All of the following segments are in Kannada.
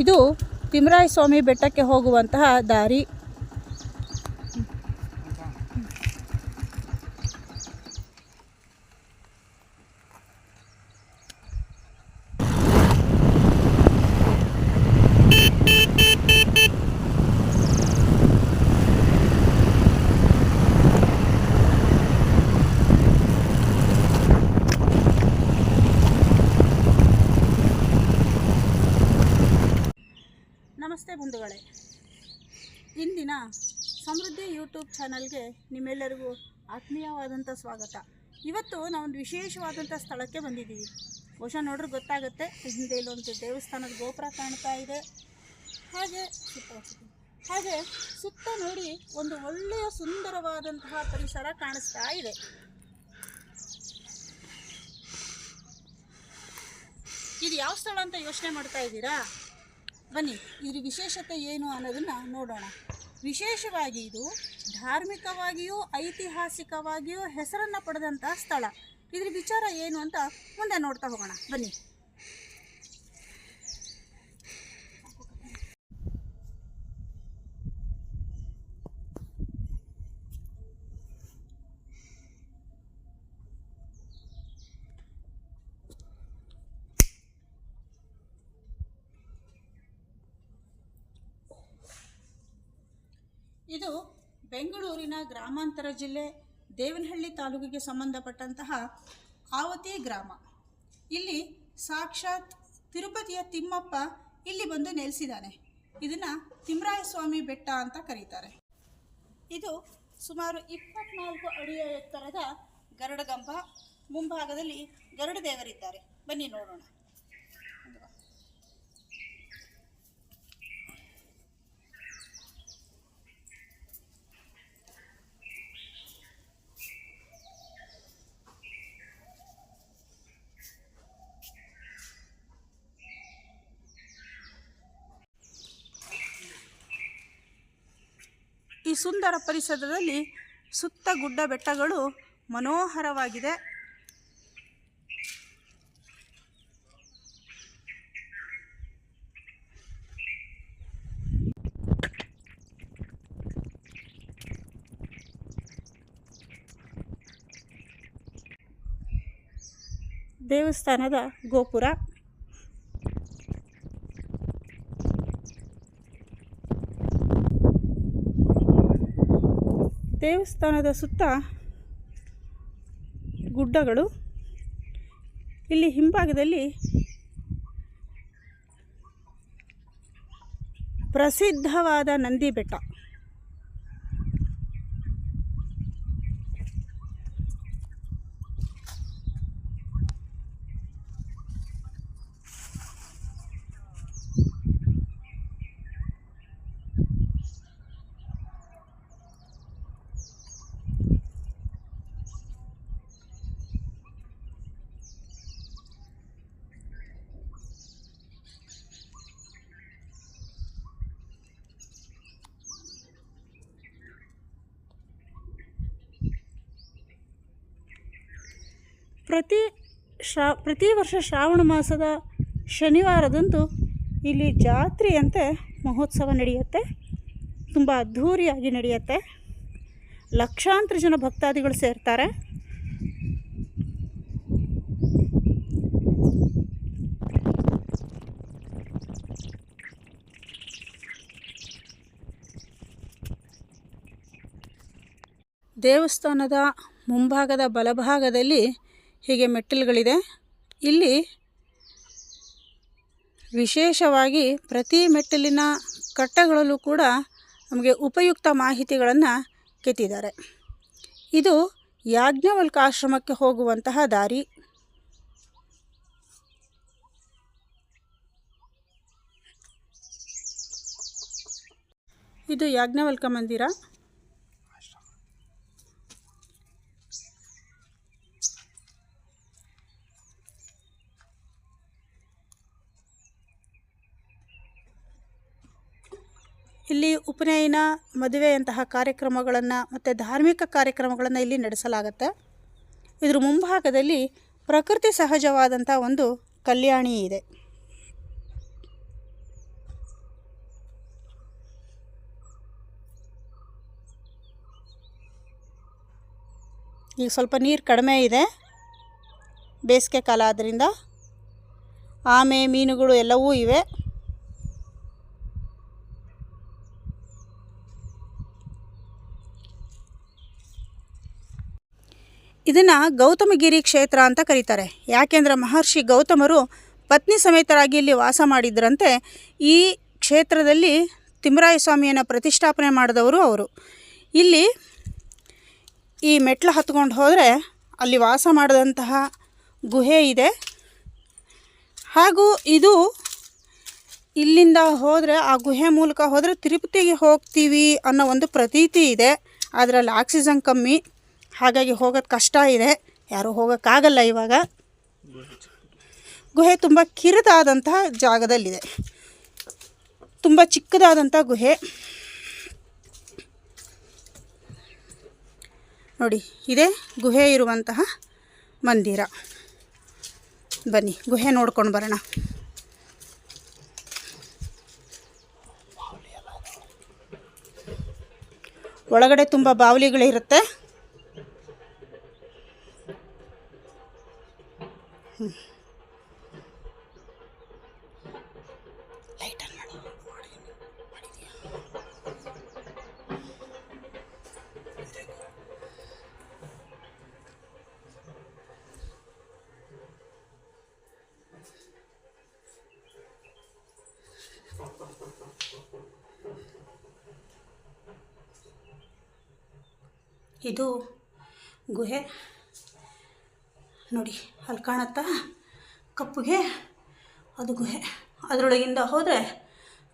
ಇದು ತಿಮರಾಯ ಸ್ವಾಮಿ ಬೆಟ್ಟಕ್ಕೆ ಹೋಗುವಂತಹ ದಾರಿ. ಬಂಧುಗಳೇ. ಇಂದಿನ ಸಮೃದ್ಧಿ ಯೂಟ್ಯೂಬ್ ಚಾನಲ್ಗೆ ನಿಮ್ಮೆಲ್ಲರಿಗೂ ಆತ್ಮೀಯವಾದಂಥ ಸ್ವಾಗತ. ಇವತ್ತು ನಾವೊಂದು ವಿಶೇಷವಾದಂಥ ಸ್ಥಳಕ್ಕೆ ಬಂದಿದ್ದೀವಿ. ಬಹುಶಃ ನೋಡ್ರೆ ಗೊತ್ತಾಗುತ್ತೆ, ಹಿಂದೆ ಇಲ್ಲೊಂದು ದೇವಸ್ಥಾನದ ಗೋಪುರ ಕಾಣ್ತಾ ಇದೆ. ಹಾಗೆ ಹಾಗೆ ಸುತ್ತ ನೋಡಿ ಒಂದು ಒಳ್ಳೆಯ ಸುಂದರವಾದಂತಹ ಪರಿಸರ ಕಾಣಿಸ್ತಾ ಇದೆ. ಇದು ಯಾವ ಸ್ಥಳ ಅಂತ ಯೋಚನೆ ಮಾಡ್ತಾ ಇದ್ದೀರಾ? ಬನ್ನಿ, ಇದ್ರ ವಿಶೇಷತೆ ಏನು ಅನ್ನೋದನ್ನು ನೋಡೋಣ. ವಿಶೇಷವಾಗಿ ಇದು ಧಾರ್ಮಿಕವಾಗಿಯೂ, ಐತಿಹಾಸಿಕವಾಗಿಯೂ ಹೆಸರನ್ನು ಪಡೆದಂಥ ಸ್ಥಳ. ಇದ್ರ ವಿಚಾರ ಏನು ಅಂತ ಮುಂದೆ ನೋಡ್ತಾ ಹೋಗೋಣ. ಬನ್ನಿ. ಇದು ಬೆಂಗಳೂರಿನ ಗ್ರಾಮಾಂತರ ಜಿಲ್ಲೆ ದೇವನಹಳ್ಳಿ ತಾಲೂಕಿಗೆ ಸಂಬಂಧಪಟ್ಟಂತಹ ಆವತಿ ಗ್ರಾಮ. ಇಲ್ಲಿ ಸಾಕ್ಷಾತ್ ತಿರುಪತಿಯ ತಿಮ್ಮಪ್ಪ ಇಲ್ಲಿ ಬಂದು ನೆಲೆಸಿದ್ದಾನೆ. ಇದನ್ನು ತಿಮ್ರಾಯಸ್ವಾಮಿ ಬೆಟ್ಟ ಅಂತ ಕರೀತಾರೆ. ಇದು ಸುಮಾರು ಇಪ್ಪತ್ನಾಲ್ಕು ಅಡಿಯ ಎತ್ತರದ ಗರುಡಗಂಬ. ಮುಂಭಾಗದಲ್ಲಿ ಗರುಡ ದೇವರಿದ್ದಾರೆ. ಬನ್ನಿ ನೋಡೋಣ. ಸುಂದರ ಪರಿಸರದಲ್ಲಿ ಸುತ್ತ ಗುಡ್ಡ ಬೆಟ್ಟಗಳು ಮನೋಹರವಾಗಿದೆ. ದೇವಸ್ಥಾನದ ಗೋಪುರ. ದೇವಸ್ಥಾನದ ಸುತ್ತ ಗುಡ್ಡಗಳು. ಇಲ್ಲಿ ಹಿಂಭಾಗದಲ್ಲಿ ಪ್ರಸಿದ್ಧವಾದ ನಂದಿ ಬೆಟ್ಟ. ಪ್ರತಿ ಶ್ರಾ, ಪ್ರತಿ ವರ್ಷ ಶ್ರಾವಣ ಮಾಸದ ಶನಿವಾರದಂದು ಇಲ್ಲಿ ಜಾತ್ರೆಯಂತೆ ಮಹೋತ್ಸವ ನಡೆಯುತ್ತೆ. ತುಂಬ ಅದ್ಧೂರಿಯಾಗಿ ನಡೆಯುತ್ತೆ. ಲಕ್ಷಾಂತರ ಜನ ಭಕ್ತಾದಿಗಳು ಸೇರ್ತಾರೆ. ದೇವಸ್ಥಾನದ ಮುಂಭಾಗದ ಬಲಭಾಗದಲ್ಲಿ ಹೀಗೆ ಮೆಟ್ಟಿಲುಗಳಿದೆ. ಇಲ್ಲಿ ವಿಶೇಷವಾಗಿ ಪ್ರತಿ ಮೆಟ್ಟಿಲಿನ ಕಟ್ಟಗಳಲ್ಲೂ ಕೂಡ ನಮಗೆ ಉಪಯುಕ್ತ ಮಾಹಿತಿಗಳನ್ನು ಕೆತ್ತಿದ್ದಾರೆ. ಇದು ಯಾಜ್ಞವಲ್ಕ ಆಶ್ರಮಕ್ಕೆ ಹೋಗುವಂತಹ ದಾರಿ. ಇದು ಯಾಜ್ಞವಲ್ಕ ಮಂದಿರ ಇಲ್ಲಿ ಉಪನಯನ, ಮದುವೆಯಂತಹ ಕಾರ್ಯಕ್ರಮಗಳನ್ನು ಮತ್ತು ಧಾರ್ಮಿಕ ಕಾರ್ಯಕ್ರಮಗಳನ್ನು ಇಲ್ಲಿ ನಡೆಸಲಾಗುತ್ತೆ. ಇದರ ಮುಂಭಾಗದಲ್ಲಿ ಪ್ರಕೃತಿ ಸಹಜವಾದಂಥ ಒಂದು ಕಲ್ಯಾಣಿ ಇದೆ. ಈಗ ಸ್ವಲ್ಪ ನೀರು ಕಡಿಮೆ ಇದೆ. ಬೇಸಿಗೆ ಕಾಲ ಆದ್ದರಿಂದ ಆಮೆ, ಮೀನುಗಳು ಎಲ್ಲವೂ ಇವೆ. ಇದನ್ನು ಗೌತಮಗಿರಿ ಕ್ಷೇತ್ರ ಅಂತ ಕರೀತಾರೆ. ಯಾಕೆಂದರೆ ಮಹರ್ಷಿ ಗೌತಮರು ಪತ್ನಿ ಸಮೇತರಾಗಿ ಇಲ್ಲಿ ವಾಸ ಮಾಡಿದ್ರಂತೆ. ಈ ಕ್ಷೇತ್ರದಲ್ಲಿ ತಿಮ್ಮರಾಯ ಸ್ವಾಮಿಯನ್ನು ಪ್ರತಿಷ್ಠಾಪನೆ ಮಾಡಿದವರು ಅವರು. ಇಲ್ಲಿ ಈ ಮೆಟ್ಲು ಹತ್ಕೊಂಡು ಹೋದರೆ ಅಲ್ಲಿ ವಾಸ ಮಾಡಿದಂತಹ ಗುಹೆ ಇದೆ. ಹಾಗೂ ಇದು ಇಲ್ಲಿಂದ ಹೋದರೆ ಆ ಗುಹೆ ಮೂಲಕ ಹೋದರೆ ತಿರುಪತಿಗೆ ಹೋಗ್ತೀವಿ ಅನ್ನೋ ಒಂದು ಪ್ರತೀತಿ ಇದೆ. ಅದರಲ್ಲಿ ಆಕ್ಸಿಜನ್ ಕಮ್ಮಿ. ಹಾಗಾಗಿ ಹೋಗೋದು ಕಷ್ಟ ಇದೆ. ಯಾರೂ ಹೋಗೋಕ್ಕಾಗಲ್ಲ ಇವಾಗ. ಗುಹೆ ತುಂಬ ಕಿರಿದಾದಂತಹ ಜಾಗದಲ್ಲಿದೆ. ತುಂಬ ಚಿಕ್ಕದಾದಂಥ ಗುಹೆ. ನೋಡಿ, ಇದೇ ಗುಹೆ ಇರುವಂತಹ ಮಂದಿರ. ಬನ್ನಿ, ಗುಹೆ ನೋಡ್ಕೊಂಡು ಬರೋಣ. ಒಳಗಡೆ ತುಂಬ ಬಾವಲಿಗಳಿರುತ್ತೆ. ಇದು ಗುಹೆ. ನೋಡಿ ಅಲ್ಲಿ ಕಾಣುತ್ತಾ ಕಪ್ಪುಗೆ ಅದು ಗುಹೆ. ಅದರೊಳಗಿಂದ ಹೋದರೆ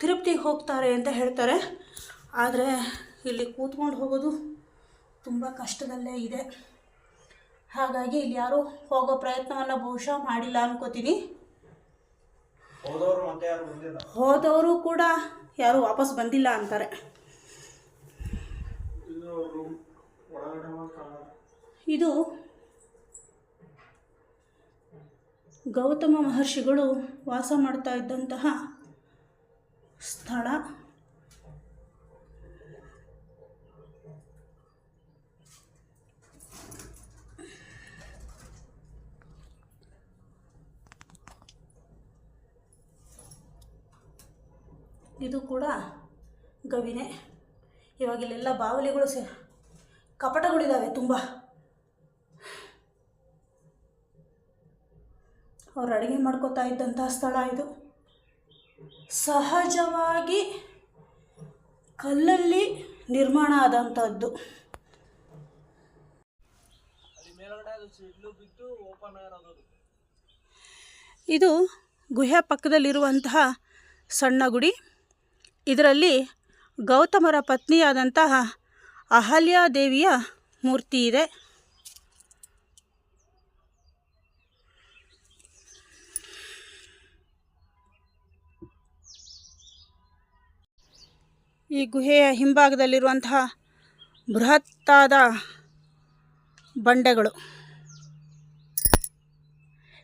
ತಿರುಪ್ತಿಗೆ ಹೋಗ್ತಾರೆ ಅಂತ ಹೇಳ್ತಾರೆ. ಆದರೆ ಇಲ್ಲಿ ಕೂತ್ಕೊಂಡು ಹೋಗೋದು ತುಂಬ ಕಷ್ಟದಲ್ಲೇ ಇದೆ. ಹಾಗಾಗಿ ಇಲ್ಲಿ ಯಾರೂ ಹೋಗೋ ಪ್ರಯತ್ನವನ್ನು ಬಹುಶಃ ಮಾಡಿಲ್ಲ ಅನ್ಕೋತೀನಿ. ಹೋದವರು ಕೂಡ ಯಾರೂ ವಾಪಸ್ ಬಂದಿಲ್ಲ ಅಂತಾರೆ. ಇದು ಗೌತಮ ಮಹರ್ಷಿಗಳು ವಾಸ ಮಾಡ್ತಾ ಇದ್ದಂತಹ ಸ್ಥಳ. ಇದು ಕೂಡ ಗವಿನೆ. ಇವಾಗ ಇಲ್ಲೆಲ್ಲ ಬಾವಲಿಗಳು ಸೇ ಕಪಟಗಳಿದ್ದಾವೆ ತುಂಬ. ಅವ್ರು ಅಡುಗೆ ಮಾಡ್ಕೋತಾ ಇದ್ದಂಥ ಸ್ಥಳ ಇದು. ಸಹಜವಾಗಿ ಕಲ್ಲಲ್ಲಿ ನಿರ್ಮಾಣ ಆದಂಥದ್ದು ಇದು ಗುಹೆ ಪಕ್ಕದಲ್ಲಿರುವಂತಹ ಸಣ್ಣ ಗುಡಿ. ಇದರಲ್ಲಿ ಗೌತಮರ ಪತ್ನಿಯಾದಂತಹ ಅಹಲ್ಯಾದೇವಿಯ ಮೂರ್ತಿ ಇದೆ. ಈ ಗುಹೆಯ ಹಿಂಭಾಗದಲ್ಲಿರುವಂತಹ ಬೃಹತ್ತಾದ ಬಂಡೆಗಳು.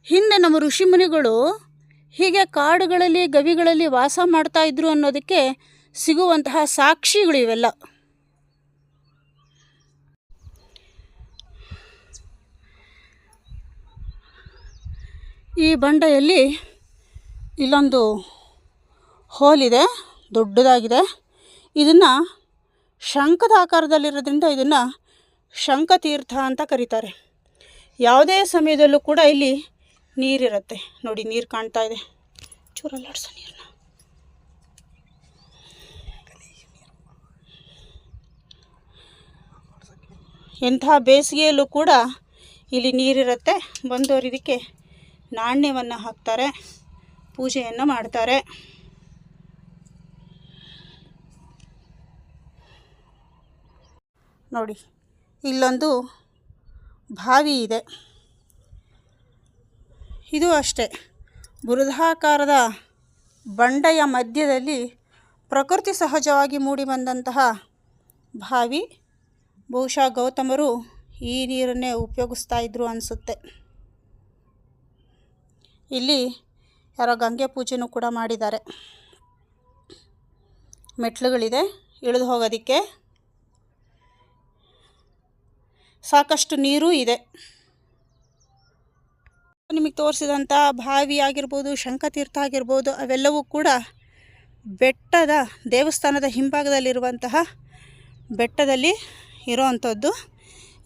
ಹಿಂದೆ ನಮ್ಮ ಋಷಿಮುನಿಗಳು ಹೀಗೆ ಕಾಡುಗಳಲ್ಲಿ ಗವಿಗಳಲ್ಲಿ ವಾಸ ಮಾಡ್ತಾ ಇದ್ರು ಅನ್ನೋದಕ್ಕೆ ಸಿಗುವಂತಹ ಸಾಕ್ಷಿಗಳು ಇವೆಲ್ಲ ಈ ಬಂಡೆಯಲ್ಲಿ ಇಲ್ಲೊಂದು ಹೋಲಿದೆ, ದೊಡ್ಡದಾಗಿದೆ. ಇದನ್ನು ಶಂಖದ ಆಕಾರದಲ್ಲಿರೋದ್ರಿಂದ ಇದನ್ನು ಶಂಖತೀರ್ಥ ಅಂತ ಕರೀತಾರೆ. ಯಾವುದೇ ಸಮಯದಲ್ಲೂ ಕೂಡ ಇಲ್ಲಿ ನೀರಿರುತ್ತೆ. ನೋಡಿ, ನೀರು ಕಾಣ್ತಾ ಇದೆ. ಚೂರಲ್ಲಾಡ್ಸೋ ನೀರನ್ನ ಎಂಥ ಬೇಸಿಗೆಯಲ್ಲೂ ಕೂಡ ಇಲ್ಲಿ ನೀರಿರುತ್ತೆ. ಬಂದವರು ಇದಕ್ಕೆ ನಾಣ್ಯವನ್ನು ಹಾಕ್ತಾರೆ, ಪೂಜೆಯನ್ನು ಮಾಡ್ತಾರೆ. ನೋಡಿ, ಇಲ್ಲೊಂದು ಬಾವಿ ಇದೆ. ಇದು ಅಷ್ಟೇ. ಬೃಹದಾಕಾರದ ಬಂಡೆಯ ಮಧ್ಯದಲ್ಲಿ ಪ್ರಕೃತಿ ಸಹಜವಾಗಿ ಮೂಡಿ ಬಂದಂತಹ ಬಾವಿ. ಬಹುಶಃ ಗೌತಮರು ಈ ನೀರನ್ನೇ ಉಪಯೋಗಿಸ್ತಾ ಇದ್ರು ಅನಿಸುತ್ತೆ. ಇಲ್ಲಿ ಯಾರೋ ಗಂಗೆ ಪೂಜೆನೂ ಕೂಡ ಮಾಡಿದ್ದಾರೆ. ಮೆಟ್ಲುಗಳಿದೆ ಇಳಿದು ಹೋಗೋದಕ್ಕೆ. ಸಾಕಷ್ಟು ನೀರು ಇದೆ. ನಿಮಗೆ ತೋರಿಸಿದಂಥ ಬಾವಿ ಆಗಿರ್ಬೋದು, ಶಂಖತೀರ್ಥ ಆಗಿರ್ಬೋದು, ಅವೆಲ್ಲವೂ ಕೂಡ ಬೆಟ್ಟದ ದೇವಸ್ಥಾನದ ಹಿಂಭಾಗದಲ್ಲಿರುವಂತಹ ಬೆಟ್ಟದಲ್ಲಿ ಇರೋವಂಥದ್ದು.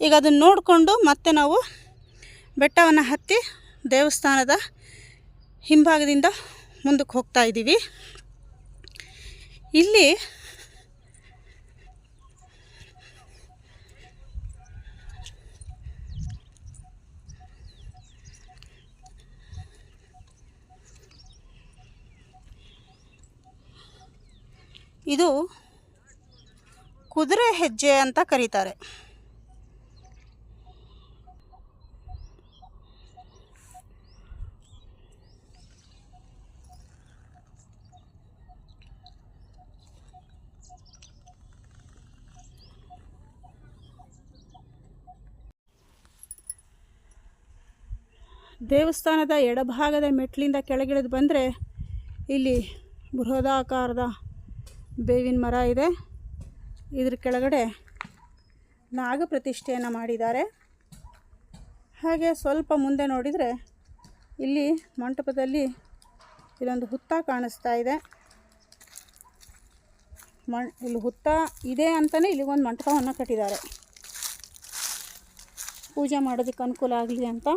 ಈಗ ಅದನ್ನು ನೋಡಿಕೊಂಡು ಮತ್ತೆ ನಾವು ಬೆಟ್ಟವನ್ನು ಹತ್ತಿ ದೇವಸ್ಥಾನದ ಹಿಂಭಾಗದಿಂದ ಮುಂದಕ್ಕೆ ಹೋಗ್ತಾ ಇದ್ದೀವಿ. ಇಲ್ಲಿ ಇದು ಕುದುರೆ ಹೆಜ್ಜೆ ಅಂತ ಕರೀತಾರೆ. ದೇವಸ್ಥಾನದ ಎಡಭಾಗದ ಮೆಟ್ಲಿಂದ ಕೆಳಗಿಳಿದು ಬಂದರೆ ಇಲ್ಲಿ ಬೃಹದಾಕಾರದ ಬೇವಿನ ಮರ ಇದೆ. ಇದ್ರ ಕೆಳಗಡೆ ನಾಗ ಪ್ರತಿಷ್ಠೆಯನ್ನು ಮಾಡಿದ್ದಾರೆ. ಹಾಗೆ ಸ್ವಲ್ಪ ಮುಂದೆ ನೋಡಿದರೆ ಇಲ್ಲಿ ಮಂಟಪದಲ್ಲಿ ಇಲ್ಲೊಂದು ಹುತ್ತ ಕಾಣಿಸ್ತಾ ಇದೆ. ಮಣ್ ಇಲ್ಲಿ ಹುತ್ತ ಇದೆ ಅಂತಲೇ ಇಲ್ಲಿಗೊಂದು ಮಂಟಪವನ್ನು ಕಟ್ಟಿದ್ದಾರೆ. ಪೂಜೆ ಮಾಡೋದಕ್ಕೆ ಅನುಕೂಲ ಆಗಲಿ ಅಂತ.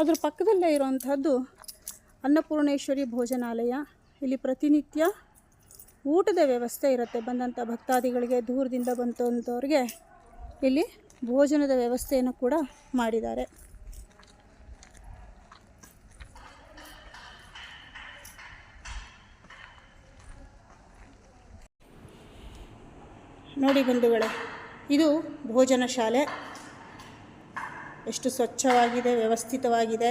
ಅದ್ರ ಪಕ್ಕದಲ್ಲೇ ಇರುವಂಥದ್ದು ಅನ್ನಪೂರ್ಣೇಶ್ವರಿ ಭೋಜನಾಲಯ. ಇಲ್ಲಿ ಪ್ರತಿನಿತ್ಯ ಊಟದ ವ್ಯವಸ್ಥೆ ಇರುತ್ತೆ. ಬಂದಂಥ ಭಕ್ತಾದಿಗಳಿಗೆ ದೂರದಿಂದ ಬಂತವ್ರಿಗೆ ಇಲ್ಲಿ ಭೋಜನದ ವ್ಯವಸ್ಥೆಯನ್ನು ಕೂಡ ಮಾಡಿದ್ದಾರೆ. ನೋಡಿ ಬಂಧುಗಳೇ, ಇದು ಭೋಜನ ಶಾಲೆ. ಎಷ್ಟು ಸ್ವಚ್ಛವಾಗಿದೆ ವ್ಯವಸ್ಥಿತವಾಗಿದೆ.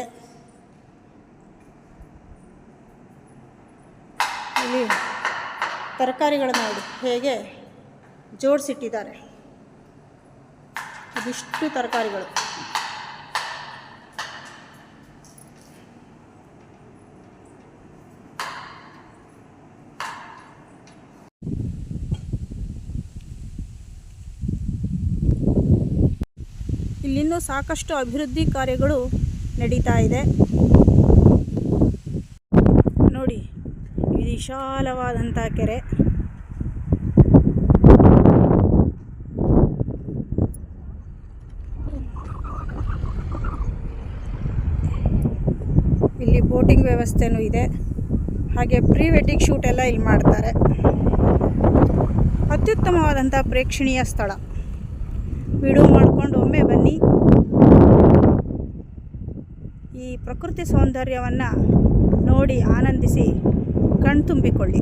ಇಲ್ಲಿ ತರಕಾರಿಗಳನ್ನು ನೋಡಿ ಹೇಗೆ ಜೋಡಿಸಿಟ್ಟಿದ್ದಾರೆ. ಇದಿಷ್ಟು ತರಕಾರಿಗಳು. ಸಾಕಷ್ಟು ಅಭಿವೃದ್ಧಿ ಕಾರ್ಯಗಳು ನಡೀತಾ ಇದೆ. ನೋಡಿ ವಿಶಾಲವಾದಂಥ ಕೆರೆ. ಇಲ್ಲಿ ಬೋಟಿಂಗ್ ವ್ಯವಸ್ಥೆನೂ ಇದೆ. ಹಾಗೆ ಪ್ರೀ ವೆಡ್ಡಿಂಗ್ ಶೂಟ್ ಎಲ್ಲ ಇಲ್ಲಿ ಮಾಡ್ತಾರೆ. ಅತ್ಯುತ್ತಮವಾದಂಥ ಪ್ರೇಕ್ಷಣೀಯ ಸ್ಥಳ. ವಿಡಿಯೋ ಮಾಡಿಕೊಂಡು ಒಮ್ಮೆ ಬನ್ನಿ ಈ ಪ್ರಕೃತಿ ಸೌಂದರ್ಯವನ್ನು ನೋಡಿ ಆನಂದಿಸಿ ಕಣ್ತುಂಬಿಕೊಳ್ಳಿ.